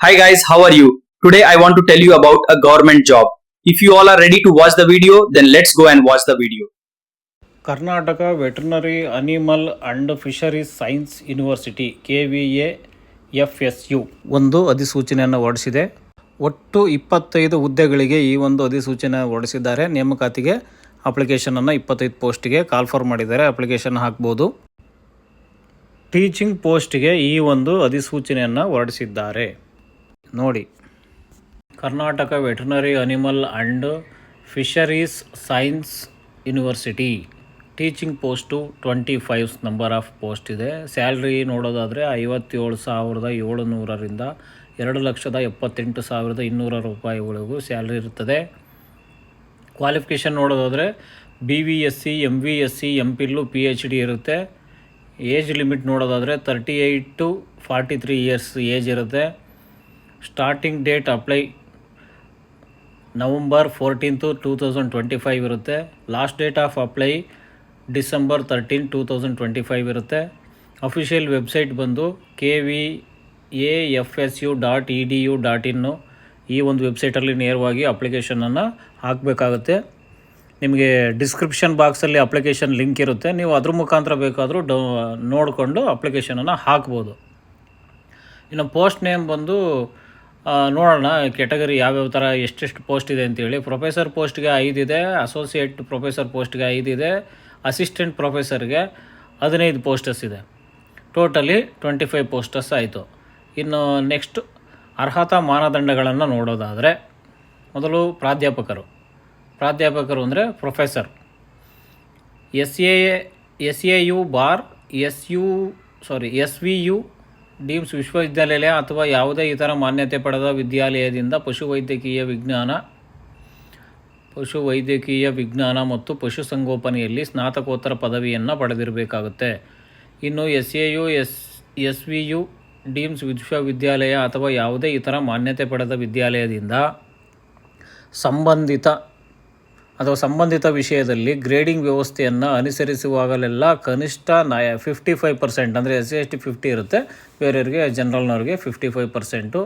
Hi guys, how are you? Today I want to tell you about a government job. If you all are ready to watch the video, then let's go and watch the video. Karnataka veterinary animal and fisheries science university K V A F S U ಒಂದು ಅಧಿಸೂಚನೆಯನ್ನು ಹೊರಡಿಸಿದೆ ಒಟ್ಟು ಇಪ್ಪತ್ತೈದು ಹುದ್ದೆಗಳಿಗೆ ಈ ಒಂದು ಅಧಿಸೂಚನೆ ಹೊರಡಿಸಿದ್ದಾರೆ ನೇಮಕಾತಿಗೆ ಅಪ್ಲಿಕೇಶನನ್ನು ಇಪ್ಪತ್ತೈದು ಪೋಸ್ಟಿಗೆ ಕಾಲ್ಫರ್ ಮಾಡಿದ್ದಾರೆ ಅಪ್ಲಿಕೇಶನ್ ಹಾಕ್ಬೋದು ಟೀಚಿಂಗ್ ಪೋಸ್ಟಿಗೆ ಈ ಒಂದು ಅಧಿಸೂಚನೆಯನ್ನು ಹೊರಡಿಸಿದ್ದಾರೆ ನೋಡಿ. Karnataka veterinary animal and fisheries science university teaching post twenty five number of post ಇದೆ. ಸ್ಯಾಲ್ರಿ ನೋಡೋದಾದರೆ ಐವತ್ತೇಳು ಸಾವಿರದ ಏಳುನೂರರಿಂದ ಎರಡು ಲಕ್ಷದ ಎಪ್ಪತ್ತೆಂಟು ಸಾವಿರದ ಇನ್ನೂರ ರೂಪಾಯಿವರೆಗೂ ಸ್ಯಾಲ್ರಿ ಇರ್ತದೆ. ಕ್ವಾಲಿಫಿಕೇಷನ್ ನೋಡೋದಾದರೆ B V S C M V S C M Phil P H D ಇರುತ್ತೆ. ಏಜ್ ಲಿಮಿಟ್ ನೋಡೋದಾದರೆ thirty eight to forty three years age ಇರುತ್ತೆ. Starting date apply November fourteenth two thousand twenty five ಇರುತ್ತೆ. Last date of apply December thirteen two thousand twenty five ಇರುತ್ತೆ. Official website ಬಂದು K V A F S U dot E D U dot ಇನ್ನು ಈ ಒಂದು ವೆಬ್ಸೈಟಲ್ಲಿ ನೇರವಾಗಿ ಅಪ್ಲಿಕೇಶನನ್ನು ಹಾಕಬೇಕಾಗುತ್ತೆ. ನಿಮಗೆ ಡಿಸ್ಕ್ರಿಪ್ಷನ್ ಬಾಕ್ಸಲ್ಲಿ ಅಪ್ಲಿಕೇಶನ್ ಲಿಂಕ್ ಇರುತ್ತೆ. ನೀವು ಅದ್ರ ಮುಖಾಂತರ ಬೇಕಾದರೂ ಡೌ, ನೋಡಿಕೊಂಡು ಅಪ್ಲಿಕೇಶನನ್ನು ಹಾಕ್ಬೋದು. ಇನ್ನು ಪೋಸ್ಟ್ ನೇಮ್ ಬಂದು ನೋಡೋಣ ಕೆಟಗರಿ ಯಾವ್ಯಾವ ಥರ ಎಷ್ಟೆಷ್ಟು ಪೋಸ್ಟ್ ಇದೆ ಅಂತೇಳಿ ಪ್ರೊಫೆಸರ್ ಪೋಸ್ಟ್ಗೆ ಇದೆ ಅಸೋಸಿಯೇಟ್ ಪ್ರೊಫೆಸರ್ ಪೋಸ್ಟ್ಗೆ ಐದಿದೆ ಅಸಿಸ್ಟೆಂಟ್ ಪ್ರೊಫೆಸರ್ಗೆ ಹದಿನೈದು ಪೋಸ್ಟಸ್ ಇದೆ. ಟೋಟಲಿ ಟ್ವೆಂಟಿ ಫೈವ್ ಪೋಸ್ಟಸ್ ಆಯಿತು. ಇನ್ನು ನೆಕ್ಸ್ಟ್ ಅರ್ಹತಾ ಮಾನದಂಡಗಳನ್ನು ನೋಡೋದಾದರೆ, ಮೊದಲು ಪ್ರಾಧ್ಯಾಪಕರು. ಪ್ರಾಧ್ಯಾಪಕರು ಅಂದರೆ professor S A S A U bar S U sorry S V U deems ವಿಶ್ವವಿದ್ಯಾಲಯ ಅಥವಾ ಯಾವುದೇ ಇತರ ಮಾನ್ಯತೆ ಪಡೆದ ವಿದ್ಯಾಲಯದಿಂದ ಪಶುವೈದ್ಯಕೀಯ ವಿಜ್ಞಾನ ಪಶುವೈದ್ಯಕೀಯ ವಿಜ್ಞಾನ ಮತ್ತು ಪಶುಸಂಗೋಪನೆಯಲ್ಲಿ ಸ್ನಾತಕೋತ್ತರ ಪದವಿಯನ್ನು ಪಡೆದಿರಬೇಕಾಗುತ್ತೆ. ಇನ್ನು S A U S S V U deems ವಿಶ್ವವಿದ್ಯಾಲಯ ಅಥವಾ ಯಾವುದೇ ಇತರ ಮಾನ್ಯತೆ ಪಡೆದ ವಿದ್ಯಾಲಯದಿಂದ ಸಂಬಂಧಿತ ಅಥವಾ ಸಂಬಂಧಿತ ವಿಷಯದಲ್ಲಿ ಗ್ರೇಡಿಂಗ್ ವ್ಯವಸ್ಥೆಯನ್ನು ಅನುಸರಿಸುವಾಗಲೆಲ್ಲ ಕನಿಷ್ಠ ನಾಯ ಫಿಫ್ಟಿ ಫೈವ್ ಪರ್ಸೆಂಟ್ ಅಂದರೆ S C S T fifty ಇರುತ್ತೆ. ಬೇರೆಯವರಿಗೆ, ಜನರಲ್ನವ್ರಿಗೆ ಫಿಫ್ಟಿ ಫೈವ್ ಪರ್ಸೆಂಟು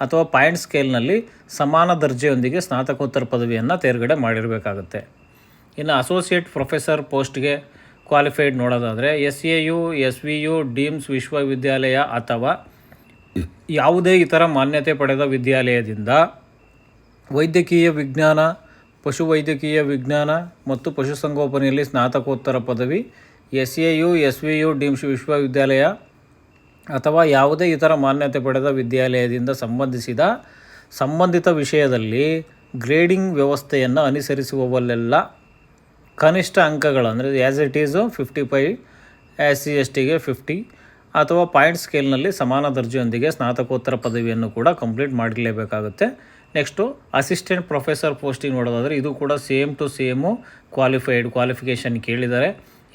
ಅಥವಾ ಪಾಯಿಂಟ್ ಸ್ಕೇಲ್ನಲ್ಲಿ ಸಮಾನ ದರ್ಜೆಯೊಂದಿಗೆ ಸ್ನಾತಕೋತ್ತರ ಪದವಿಯನ್ನು ತೇರ್ಗಡೆ ಮಾಡಿರಬೇಕಾಗುತ್ತೆ. ಇನ್ನು ಅಸೋಸಿಯೇಟ್ ಪ್ರೊಫೆಸರ್ ಪೋಸ್ಟ್ಗೆ ಕ್ವಾಲಿಫೈಡ್ ನೋಡೋದಾದರೆ S A U S V U deems ವಿಶ್ವವಿದ್ಯಾಲಯ ಅಥವಾ ಯಾವುದೇ ಇತರ ಮಾನ್ಯತೆ ಪಡೆದ ವಿದ್ಯಾಲಯದಿಂದ ವೈದ್ಯಕೀಯ ವಿಜ್ಞಾನ ಪಶುವೈದ್ಯಕೀಯ ವಿಜ್ಞಾನ ಮತ್ತು ಪಶುಸಂಗೋಪನೆಯಲ್ಲಿ ಸ್ನಾತಕೋತ್ತರ ಪದವಿ S A U S V U deems ವಿಶ್ವವಿದ್ಯಾಲಯ ಅಥವಾ ಯಾವುದೇ ಇತರ ಮಾನ್ಯತೆ ಪಡೆದ ವಿದ್ಯಾಲಯದಿಂದ ಸಂಬಂಧಿಸಿದ ಸಂಬಂಧಿತ ವಿಷಯದಲ್ಲಿ ಗ್ರೇಡಿಂಗ್ ವ್ಯವಸ್ಥೆಯನ್ನು ಅನುಸರಿಸುವವಲ್ಲೆಲ್ಲ ಕನಿಷ್ಠ ಅಂಕಗಳು, ಅಂದರೆ as it is fifty five S C S ಟಿಗೆ ಫಿಫ್ಟಿ ಅಥವಾ ಪಾಯಿಂಟ್ ಸ್ಕೇಲ್ನಲ್ಲಿ ಸಮಾನ ದರ್ಜೆಯೊಂದಿಗೆ ಸ್ನಾತಕೋತ್ತರ ಪದವಿಯನ್ನು ಕೂಡ ಕಂಪ್ಲೀಟ್ ಮಾಡಿರಲೇಬೇಕಾಗುತ್ತೆ ನೆಕ್ಸ್ಟು ಅಸಿಸ್ಟೆಂಟ್ ಪ್ರೊಫೆಸರ್ ಪೋಸ್ಟಿಂಗ್ ನೋಡೋದಾದರೆ ಇದು ಕೂಡ same to same qualified qualification ಕೇಳಿದ್ದಾರೆ.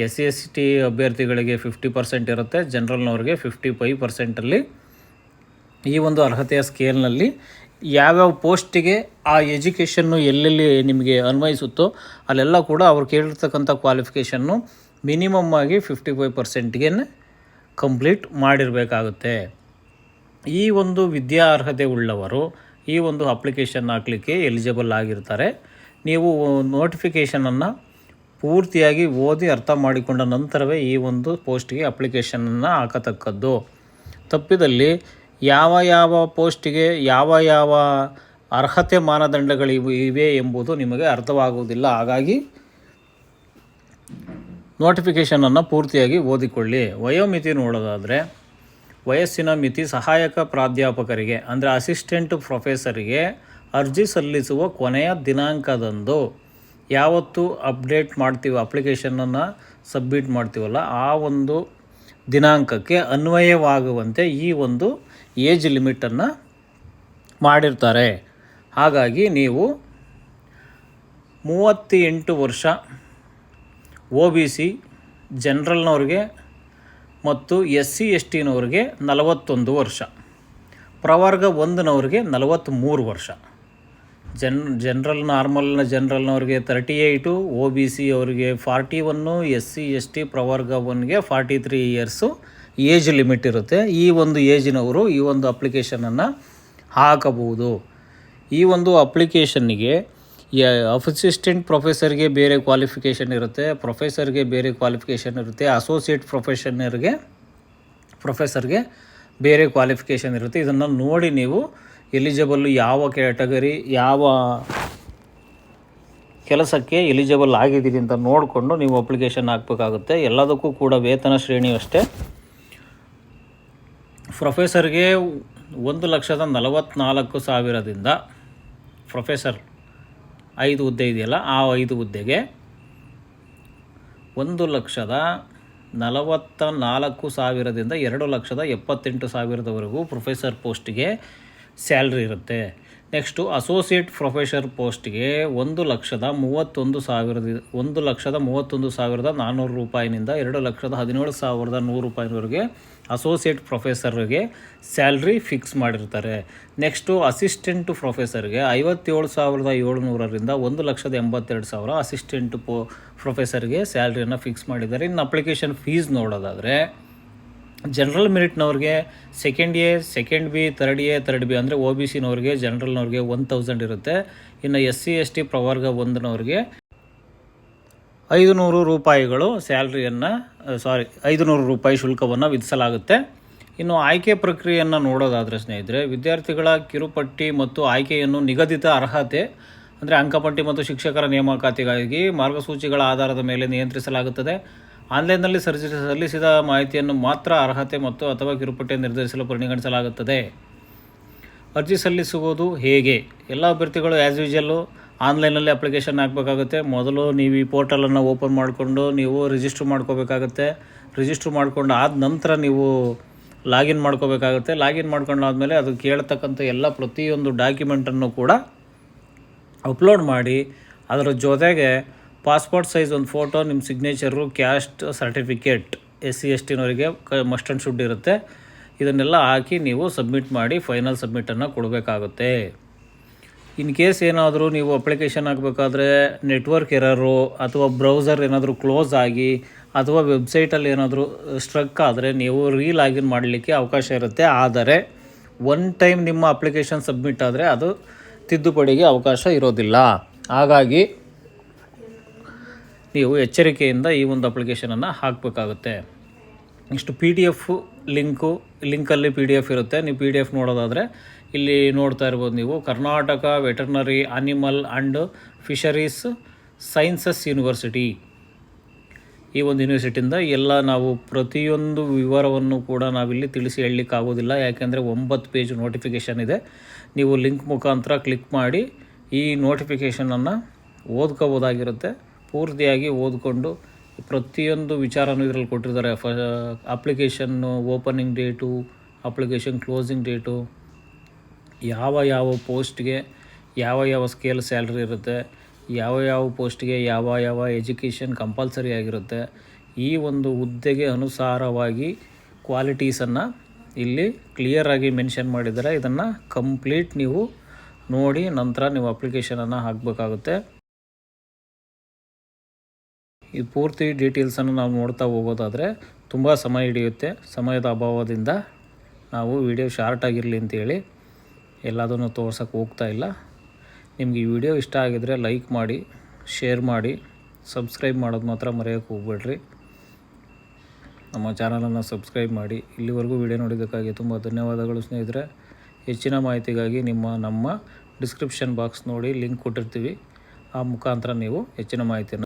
ಎಸ್ ಸಿ ಎಸ್ ಟಿ ಅಭ್ಯರ್ಥಿಗಳಿಗೆ ಫಿಫ್ಟಿ ಪರ್ಸೆಂಟ್ ಇರುತ್ತೆ ಜನ್ರಲ್ನವ್ರಿಗೆ ಫಿಫ್ಟಿ ಫೈವ್ ಪರ್ಸೆಂಟಲ್ಲಿ ಈ ಒಂದು ಅರ್ಹತೆಯ ಸ್ಕೇಲ್ನಲ್ಲಿ ಯಾವ್ಯಾವ ಪೋಸ್ಟಿಗೆ ಆ ಎಜುಕೇಷನ್ನು ಎಲ್ಲೆಲ್ಲಿ ನಿಮಗೆ ಅನ್ವಯಿಸುತ್ತೋ ಅಲ್ಲೆಲ್ಲ ಕೂಡ ಅವ್ರು ಕೇಳಿರ್ತಕ್ಕಂಥ ಕ್ವಾಲಿಫಿಕೇಷನ್ನು ಮಿನಿಮಮ್ ಆಗಿ ಫಿಫ್ಟಿ ಫೈವ್ ಪರ್ಸೆಂಟ್ಗೆ ಕಂಪ್ಲೀಟ್ ಮಾಡಿರಬೇಕಾಗುತ್ತೆ. ಈ ಒಂದು ವಿದ್ಯಾ ಅರ್ಹತೆ ಉಳ್ಳವರು ಈ ಒಂದು ಅಪ್ಲಿಕೇಶನ್ ಹಾಕಲಿಕ್ಕೆ ಎಲಿಜಿಬಲ್ ಆಗಿರ್ತಾರೆ. ನೀವು ನೋಟಿಫಿಕೇಷನನ್ನು ಪೂರ್ತಿಯಾಗಿ ಓದಿ ಅರ್ಥ ಮಾಡಿಕೊಂಡ ನಂತರವೇ ಈ ಒಂದು ಪೋಸ್ಟ್ಗೆ ಅಪ್ಲಿಕೇಶನನ್ನು ಹಾಕತಕ್ಕದ್ದು. ತಪ್ಪಿದಲ್ಲಿ ಯಾವ ಯಾವ ಪೋಸ್ಟಿಗೆ ಯಾವ ಯಾವ ಅರ್ಹತೆ ಮಾನದಂಡಗಳು ಇವೆ ಎಂಬುದು ನಿಮಗೆ ಅರ್ಥವಾಗುವುದಿಲ್ಲ. ಹಾಗಾಗಿ ನೋಟಿಫಿಕೇಷನನ್ನು ಪೂರ್ತಿಯಾಗಿ ಓದಿಕೊಳ್ಳಿ. ವಯೋಮಿತಿ ನೋಡೋದಾದರೆ ವಯಸ್ಸಿನ ಮಿತಿ ಸಹಾಯಕ ಪ್ರಾಧ್ಯಾಪಕರಿಗೆ, ಅಂದರೆ ಅಸಿಸ್ಟೆಂಟ್ ಪ್ರೊಫೆಸರಿಗೆ ಅರ್ಜಿ ಸಲ್ಲಿಸುವ ಕೊನೆಯ ದಿನಾಂಕದಂದು ಯಾವತ್ತು ಅಪ್ಡೇಟ್ ಮಾಡ್ತೀವಿ, ಅಪ್ಲಿಕೇಶನನ್ನು ಸಬ್ಮಿಟ್ ಮಾಡ್ತೀವಲ್ಲ, ಆ ಒಂದು ದಿನಾಂಕಕ್ಕೆ ಅನ್ವಯವಾಗುವಂತೆ ಈ ಒಂದು ಏಜ್ ಲಿಮಿಟನ್ನು ಮಾಡಿರ್ತಾರೆ. ಹಾಗಾಗಿ ನೀವು ಮೂವತ್ತೆಂಟು ವರ್ಷ ಒ ಬಿ ಸಿ, ಜನ್ರಲ್ನವ್ರಿಗೆ ಮತ್ತು ಎಸ್ ಸಿ ಎಸ್ ಟಿನವ್ರಿಗೆ ನಲವತ್ತೊಂದು ವರ್ಷ. ಪ್ರವರ್ಗ ಒಂದನವ್ರಿಗೆ ನಲವತ್ತ್ಮೂರು ವರ್ಷ. ಜನ್, ಜನ್ರಲ್ ನಾರ್ಮಲ್ನ ಜನ್ರಲ್ನವ್ರಿಗೆ thirty eight, O B C ಅವರಿಗೆ forty one S C S T ಪ್ರವರ್ಗ ಒನ್ಗೆ forty three years age limit ಇರುತ್ತೆ. ಈ ಒಂದು ಏಜಿನವರು ಈ ಒಂದು ಅಪ್ಲಿಕೇಶನನ್ನು ಹಾಕಬಹುದು. ಈ ಒಂದು ಅಪ್ಲಿಕೇಶನ್ನಿಗೆ ಅಸಿಸ್ಟೆಂಟ್ ಪ್ರೊಫೆಸರ್ಗೆ ಬೇರೆ ಕ್ವಾಲಿಫಿಕೇಷನ್ ಇರುತ್ತೆ ಪ್ರೊಫೆಸರ್ಗೆ ಬೇರೆ ಕ್ವಾಲಿಫಿಕೇಷನ್ ಇರುತ್ತೆ ಅಸೋಸಿಯೇಟ್ ಪ್ರೊಫೆಷನರ್ಗೆ ಪ್ರೊಫೆಸರ್ಗೆ ಬೇರೆ ಕ್ವಾಲಿಫಿಕೇಷನ್ ಇರುತ್ತೆ. ಇದನ್ನು ನೋಡಿ ನೀವು ಎಲಿಜಿಬಲ್ ಯಾವ ಕ್ಯಾಟಗರಿ ಯಾವ ಕೆಲಸಕ್ಕೆ ಎಲಿಜಿಬಲ್ ಆಗಿದ್ದೀರಿ ಅಂತ ನೋಡಿಕೊಂಡು ನೀವು ಅಪ್ಲಿಕೇಶನ್ ಹಾಕಬೇಕಾಗುತ್ತೆ. ಎಲ್ಲದಕ್ಕೂ ಕೂಡ ವೇತನ ಶ್ರೇಣಿ ಅಷ್ಟೇ. ಪ್ರೊಫೆಸರ್ಗೆ ಒಂದು ಲಕ್ಷದ ನಲವತ್ತ್ನಾಲ್ಕು ಸಾವಿರದಿಂದ ಪ್ರೊಫೆಸರ್ ಐದು ಹುದ್ದೆ ಇದೆಯಲ್ಲ, ಆ ಐದು ಹುದ್ದೆಗೆ ಒಂದು ಲಕ್ಷದ ನಲವತ್ತ ನಾಲ್ಕು ಸಾವಿರದಿಂದ ಎರಡು ಲಕ್ಷದ ಎಪ್ಪತ್ತೆಂಟು ಸಾವಿರದವರೆಗೂ ಪ್ರೊಫೆಸರ್ ಪೋಸ್ಟಿಗೆ ಸ್ಯಾಲ್ರಿ ಇರುತ್ತೆ. ನೆಕ್ಸ್ಟು ಅಸೋಸಿಯೇಟ್ ಪ್ರೊಫೆಸರ್ ಪೋಸ್ಟ್ಗೆ ಒಂದು ಲಕ್ಷದ ಮೂವತ್ತೊಂದು ಸಾವಿರದ, ಒಂದು ಲಕ್ಷದ ಮೂವತ್ತೊಂದು ಸಾವಿರದ ನಾನ್ನೂರು ರೂಪಾಯಿನಿಂದ ಎರಡು ಲಕ್ಷದ ಹದಿನೇಳು ಸಾವಿರದ ನೂರು ರೂಪಾಯಿವರೆಗೆ ಅಸೋಸಿಯೇಟ್ ಪ್ರೊಫೆಸರ್ಗೆ ಸ್ಯಾಲ್ರಿ ಫಿಕ್ಸ್ ಮಾಡಿರ್ತಾರೆ. ನೆಕ್ಸ್ಟು ಅಸಿಸ್ಟೆಂಟು ಪ್ರೊಫೆಸರ್ಗೆ ಐವತ್ತೇಳು ಸಾವಿರದ ಏಳ್ನೂರರಿಂದ ಒಂದು ಲಕ್ಷದ ಎಂಬತ್ತೆರಡು ಸಾವಿರ ಅಸಿಸ್ಟೆಂಟ್ ಪೊ ಪ್ರೊಫೆಸರ್ಗೆ ಸ್ಯಾಲ್ರಿಯನ್ನು ಫಿಕ್ಸ್ ಮಾಡಿದ್ದಾರೆ. ಇನ್ನು ಅಪ್ಲಿಕೇಶನ್ ಫೀಸ್ ನೋಡೋದಾದರೆ general ಮೆರಿಟ್ನವ್ರಿಗೆ second A second B third A third B ಅಂದರೆ ಒ ಬಿ ಸಿನವ್ರಿಗೆ ಜನರಲ್ನವ್ರಿಗೆ ಒನ್ ತೌಸಂಡ್ ಇರುತ್ತೆ. ಇನ್ನು ಎಸ್ ಸಿ ಎಸ್ ಟಿ ಪ್ರವರ್ಗ ಒಂದನವ್ರಿಗೆ ಐದು ನೂರು ರೂಪಾಯಿಗಳು ಸ್ಯಾಲ್ರಿಯನ್ನು ಸಾರಿ ಐದು ನೂರು ರೂಪಾಯಿ ಶುಲ್ಕವನ್ನು ವಿಧಿಸಲಾಗುತ್ತೆ. ಇನ್ನು ಆಯ್ಕೆ ಪ್ರಕ್ರಿಯೆಯನ್ನು ನೋಡೋದಾದರೆ ಸ್ನೇಹಿತರೆ, ವಿದ್ಯಾರ್ಥಿಗಳ ಕಿರುಪಟ್ಟಿ ಮತ್ತು ಆಯ್ಕೆಯನ್ನು ನಿಗದಿತ ಅರ್ಹತೆ, ಅಂದರೆ ಅಂಕಪಟ್ಟಿ ಮತ್ತು ಶಿಕ್ಷಕರ ನೇಮಕಾತಿಗಾಗಿ ಮಾರ್ಗಸೂಚಿಗಳ ಆಧಾರದ ಮೇಲೆ ನಿಯಂತ್ರಿಸಲಾಗುತ್ತದೆ. ಆನ್ಲೈನ್ನಲ್ಲಿ ಸರ್ಜಿ, ಸಲ್ಲಿಸಿದ ಮಾಹಿತಿಯನ್ನು ಮಾತ್ರ ಅರ್ಹತೆ ಮತ್ತು ಅಥವಾ ಕಿರುಪಟ್ಟಿಯನ್ನು ನಿರ್ಧರಿಸಲು ಪರಿಗಣಿಸಲಾಗುತ್ತದೆ. ಅರ್ಜಿ ಸಲ್ಲಿಸುವುದು ಹೇಗೆ? ಎಲ್ಲ ಅಭ್ಯರ್ಥಿಗಳು ಆ್ಯಸ್ ಯೂಶಲ್ಲು ಆನ್ಲೈನಲ್ಲಿ ಅಪ್ಲಿಕೇಶನ್ ಹಾಕಬೇಕಾಗುತ್ತೆ. ಮೊದಲು ನೀವು ಈ ಪೋರ್ಟಲನ್ನು ಓಪನ್ ಮಾಡಿಕೊಂಡು ನೀವು ರಿಜಿಸ್ಟ್ರ್ ಮಾಡ್ಕೋಬೇಕಾಗುತ್ತೆ. ರಿಜಿಸ್ಟ್ರ್ ಮಾಡ್ಕೊಂಡು ಆದ ನಂತರ ನೀವು ಲಾಗಿನ್ ಮಾಡ್ಕೋಬೇಕಾಗುತ್ತೆ. ಲಾಗಿನ್ ಮಾಡ್ಕೊಂಡಾದಮೇಲೆ ಅದು ಕೇಳ್ತಕ್ಕಂಥ ಎಲ್ಲ ಪ್ರತಿಯೊಂದು ಡಾಕ್ಯುಮೆಂಟನ್ನು ಕೂಡ ಅಪ್ಲೋಡ್ ಮಾಡಿ, ಅದರ ಜೊತೆಗೆ ಪಾಸ್ಪೋರ್ಟ್ ಸೈಜ್ ಒಂದು ಫೋಟೋ, ನಿಮ್ಮ signature, caste, certificate, S C, S ಟಿನವರಿಗೆ ಕ ಮಸ್ಟ್ ಆ್ಯಂಡ್ ಶುಡ್ ಇರುತ್ತೆ. ಇದನ್ನೆಲ್ಲ ಹಾಕಿ ನೀವು ಸಬ್ಮಿಟ್ ಮಾಡಿ, ಫೈನಲ್ ಸಬ್ಮಿಟನ್ನು ಕೊಡಬೇಕಾಗುತ್ತೆ. ಇನ್ ಕೇಸ್ ಏನಾದರೂ ನೀವು ಅಪ್ಲಿಕೇಶನ್ ಹಾಕಬೇಕಾದ್ರೆ ನೆಟ್ವರ್ಕ್ ಎರರು ಅಥವಾ ಬ್ರೌಸರ್ ಏನಾದರೂ ಕ್ಲೋಸ್ ಆಗಿ ಅಥವಾ ವೆಬ್ಸೈಟಲ್ಲಿ ಏನಾದರೂ ಸ್ಟ್ರಕ್ ಆದರೆ ನೀವು ರೀಲಾಗಿನ್ ಮಾಡಲಿಕ್ಕೆ ಅವಕಾಶ ಇರುತ್ತೆ. ಆದರೆ ಒನ್ ಟೈಮ್ ನಿಮ್ಮ ಅಪ್ಲಿಕೇಶನ್ ಸಬ್ಮಿಟ್ ಆದರೆ ಅದು ತಿದ್ದುಪಡಿಗೆ ಅವಕಾಶ ಇರೋದಿಲ್ಲ. ಹಾಗಾಗಿ ನೀವು ಎಚ್ಚರಿಕೆಯಿಂದ ಈ ಒಂದು ಅಪ್ಲಿಕೇಶನನ್ನು ಹಾಕಬೇಕಾಗುತ್ತೆ. Next P D F link ಲಿಂಕಲ್ಲಿ P D F ಇರುತ್ತೆ. ನೀವು ಪಿ ಡಿ ಎಫ್ ನೋಡೋದಾದರೆ ಇಲ್ಲಿ ನೋಡ್ತಾ ಇರ್ಬೋದು ನೀವು Karnataka veterinary animal and fisheries sciences university. ಈ ಒಂದು ಯೂನಿವರ್ಸಿಟಿಯಿಂದ ಎಲ್ಲ ನಾವು ಪ್ರತಿಯೊಂದು ವಿವರವನ್ನು ಕೂಡ ನಾವಿಲ್ಲಿ ತಿಳಿಸಿ ಹೇಳಲಿಕ್ಕಾಗೋದಿಲ್ಲ ಯಾಕೆಂದರೆ ಒಂಬತ್ತು ಪೇಜ್ ನೋಟಿಫಿಕೇಷನ್ ಇದೆ. ನೀವು ಲಿಂಕ್ ಮುಖಾಂತರ ಕ್ಲಿಕ್ ಮಾಡಿ ಈ ನೋಟಿಫಿಕೇಷನನ್ನು ಓದ್ಕೋಬೋದಾಗಿರುತ್ತೆ. ಪೂರ್ತಿಯಾಗಿ ಓದ್ಕೊಂಡು ಪ್ರತಿಯೊಂದು ವಿಚಾರನೂ ಇದರಲ್ಲಿ ಕೊಟ್ಟಿದ್ದಾರೆ ಫ application opening date application closing date ಯಾವ ಯಾವ ಪೋಸ್ಟ್ಗೆ ಯಾವ ಯಾವ ಸ್ಕೇಲ್ ಸ್ಯಾಲ್ರಿ ಇರುತ್ತೆ, ಯಾವ ಯಾವ ಪೋಸ್ಟ್ಗೆ ಯಾವ ಯಾವ ಎಜುಕೇಷನ್ ಕಂಪಲ್ಸರಿ ಆಗಿರುತ್ತೆ, ಈ ಒಂದು ಹುದ್ದೆಗೆ ಅನುಸಾರವಾಗಿ ಕ್ವಾಲಿಟೀಸನ್ನು ಇಲ್ಲಿ ಕ್ಲಿಯರಾಗಿ ಮೆನ್ಷನ್ ಮಾಡಿದ್ದಾರೆ. ಇದನ್ನು ಕಂಪ್ಲೀಟ್ ನೀವು ನೋಡಿ ನಂತರ ನೀವು ಅಪ್ಲಿಕೇಶನನ್ನು ಹಾಕಬೇಕಾಗುತ್ತೆ. ಈ ಪೂರ್ತಿ ಡೀಟೇಲ್ಸನ್ನು ನಾವು ನೋಡ್ತಾ ಹೋಗೋದಾದರೆ ತುಂಬ ಸಮಯ ಹಿಡಿಯುತ್ತೆ. ಸಮಯದ ಅಭಾವದಿಂದ ನಾವು ವಿಡಿಯೋ ಶಾರ್ಟ್ ಆಗಿರಲಿ ಅಂತೇಳಿ ಎಲ್ಲದನ್ನು ತೋರ್ಸೋಕ್ಕೆ ಹೋಗ್ತಾ ಇಲ್ಲ. ನಿಮಗೆ ಈ ವಿಡಿಯೋ ಇಷ್ಟ ಆಗಿದರೆ ಲೈಕ್ ಮಾಡಿ ಶೇರ್ ಮಾಡಿ ಸಬ್ಸ್ಕ್ರೈಬ್ ಮಾಡೋದು ಮಾತ್ರ ಮರೆಯೋಕ್ಕೆ ಹೋಗ್ಬೇಡ್ರಿ. ನಮ್ಮ ಚಾನಲನ್ನು ಸಬ್ಸ್ಕ್ರೈಬ್ ಮಾಡಿ. ಇಲ್ಲಿವರೆಗೂ ವಿಡಿಯೋ ನೋಡಿದ್ದಕ್ಕಾಗಿ ತುಂಬ ಧನ್ಯವಾದಗಳು ಸ್ನೇಹಿತರೆ. ಹೆಚ್ಚಿನ ಮಾಹಿತಿಗಾಗಿ ನಿಮ್ಮ, ನಮ್ಮ ಡಿಸ್ಕ್ರಿಪ್ಷನ್ ಬಾಕ್ಸ್ ನೋಡಿ ಲಿಂಕ್ ಕೊಟ್ಟಿರ್ತೀವಿ. ಆ ಮುಖಾಂತರ ನೀವು ಹೆಚ್ಚಿನ ಮಾಹಿತಿಯನ್ನು